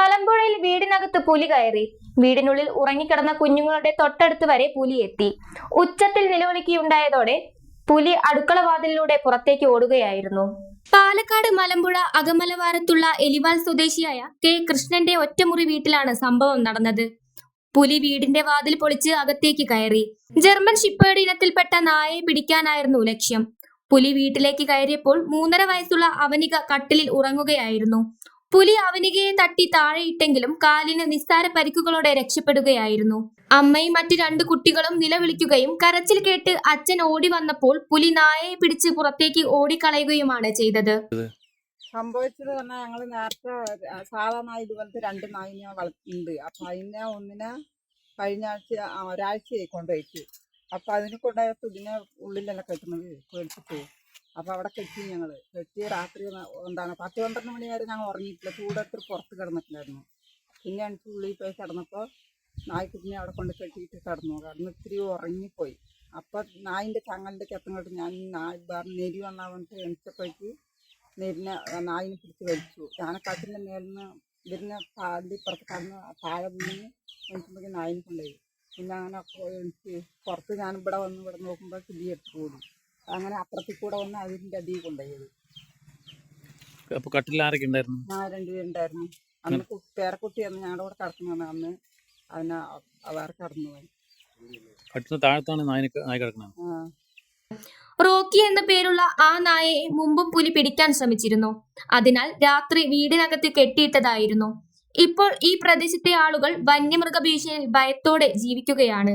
മലമ്പുഴയിൽ വീടിനകത്ത് പുലി കയറി. വീടിനുള്ളിൽ ഉറങ്ങിക്കിടന്ന കുഞ്ഞുങ്ങളുടെ തൊട്ടടുത്ത് വരെ പുലി എത്തി. ഉച്ചത്തിൽ നിലവിളിക്കുകയുണ്ടായതോടെ പുലി അടുക്കള വാതിലിലൂടെ പുറത്തേക്ക് ഓടുകയായിരുന്നു. പാലക്കാട് മലമ്പുഴ അകമലവാരത്തുള്ള എലിവാൽ സ്വദേശിയായ കെ. കൃഷ്ണന്റെ ഒറ്റമുറി വീട്ടിലാണ് സംഭവം നടന്നത്. പുലി വീടിന്റെ വാതിൽ പൊളിച്ച് അകത്തേക്ക് കയറി. ജർമ്മൻ ഷിപ്പേഡ് ഇനത്തിൽപ്പെട്ട നായയെ പിടിക്കാനായിരുന്നു ലക്ഷ്യം. പുലി വീട്ടിലേക്ക് കയറിയപ്പോൾ മൂന്നര വയസ്സുള്ള അവനിക കട്ടിലിൽ ഉറങ്ങുകയായിരുന്നു. പുലി അവനികയെ തട്ടി താഴെയിട്ടെങ്കിലും കാലിന് നിസ്സാര പരിക്കുകളോടെ രക്ഷപ്പെടുകയായിരുന്നു. അമ്മയും മറ്റു രണ്ടു കുട്ടികളും നിലവിളിക്കുകയും കരച്ചിൽ കേട്ട് അച്ഛൻ ഓടി വന്നപ്പോൾ പുലി നായയെ പിടിച്ച് പുറത്തേക്ക് ഓടിക്കളയുകയുമാണ് ചെയ്തത്. സംഭവിച്ചത് പറഞ്ഞാൽ ഞങ്ങൾ നേരത്തെ ര- സാധാ നായ ഇതുപോലത്തെ രണ്ട് നായിനെ വളർത്തുന്നുണ്ട്. അപ്പൊ അതിനെ ഒന്നിനെ കഴിഞ്ഞ ആഴ്ച ഒരാഴ്ചയായി കൊണ്ടുപോയിട്ട്. അപ്പൊ അതിനെ കൊണ്ടുപോയപ്പോ ഇതിനെ ഉള്ളിലെല്ലാം കെട്ടുന്നത്? പേടിച്ചിട്ട്. അപ്പൊ അവിടെ കെട്ടി ഞങ്ങൾ കെട്ടി രാത്രി എന്താണ് പത്ത് പന്ത്രണ്ട് മണി വരെ ഞങ്ങൾ ഉറങ്ങിയിട്ടില്ല. ചൂടത്തിൽ പുറത്ത് കിടന്നിട്ടുണ്ടായിരുന്നു പിന്നെ എനിക്ക് ഉള്ളിൽ പോയി കിടന്നപ്പോ നായ്ക്കുട്ടിനെ അവിടെ കൊണ്ട് കെട്ടിയിട്ട് കിടന്നു. കിടന്ന് ഇത്തിരി ഉറങ്ങിപ്പോയി. അപ്പൊ നായിന്റെ ചങ്ങലിന്റെ ചെത്തങ്ങോട്ട് ഞാൻ നായ് നെരി വന്നാ വന്നിട്ട് എണിച്ചപ്പോഴേക്ക് നെരിനെ നായിനെ പിടിച്ച് വലിച്ചു. ഞാനക്കാട്ടിന്റെ മേലിന്ന് ഇതിനെ താണ്ടി പുറത്ത് കടന്ന് താഴെ വീണ് എനിക്കുമ്പോഴേക്കും നായിനെ കൊണ്ടുപോയി. പിന്നെ അങ്ങനെ എനിക്ക് പുറത്ത് ഞാൻ ഇവിടെ വന്ന് ഇവിടെ നോക്കുമ്പോൾ കിളി ഓടി. അങ്ങനെ അപ്പുറത്തിൽ കൂടെ വന്ന് അതിന്റെ അടിയിൽ കൊണ്ടുപോയത്. അപ്പോൾ കട്ടിൽ ആരൊക്കെ ഉണ്ടായിരുന്നു? ആ രണ്ടുപേരുണ്ടായിരുന്നു അന്ന് പേരക്കുട്ടി അന്ന് ഞങ്ങളുടെ കൂടെ കിടക്കുന്നതാണ് അന്ന് അതിനെ വേറെ കടന്നു പോയി. കട്ടിന് താഴത്താണ് നായ നായ കിടക്കുന്നത് റോക്കി എന്ന പേരുള്ള ആ നായയെ മുമ്പും പുലി പിടിക്കാൻ ശ്രമിച്ചിരുന്നു. അതിനാൽ രാത്രി വീടിനകത്ത് കെട്ടിയിട്ടതായിരുന്നു. ഇപ്പോൾ ഈ പ്രദേശത്തെ ആളുകൾ വന്യമൃഗ ഭീഷണിയിൽ ഭയത്തോടെ ജീവിക്കുകയാണ്.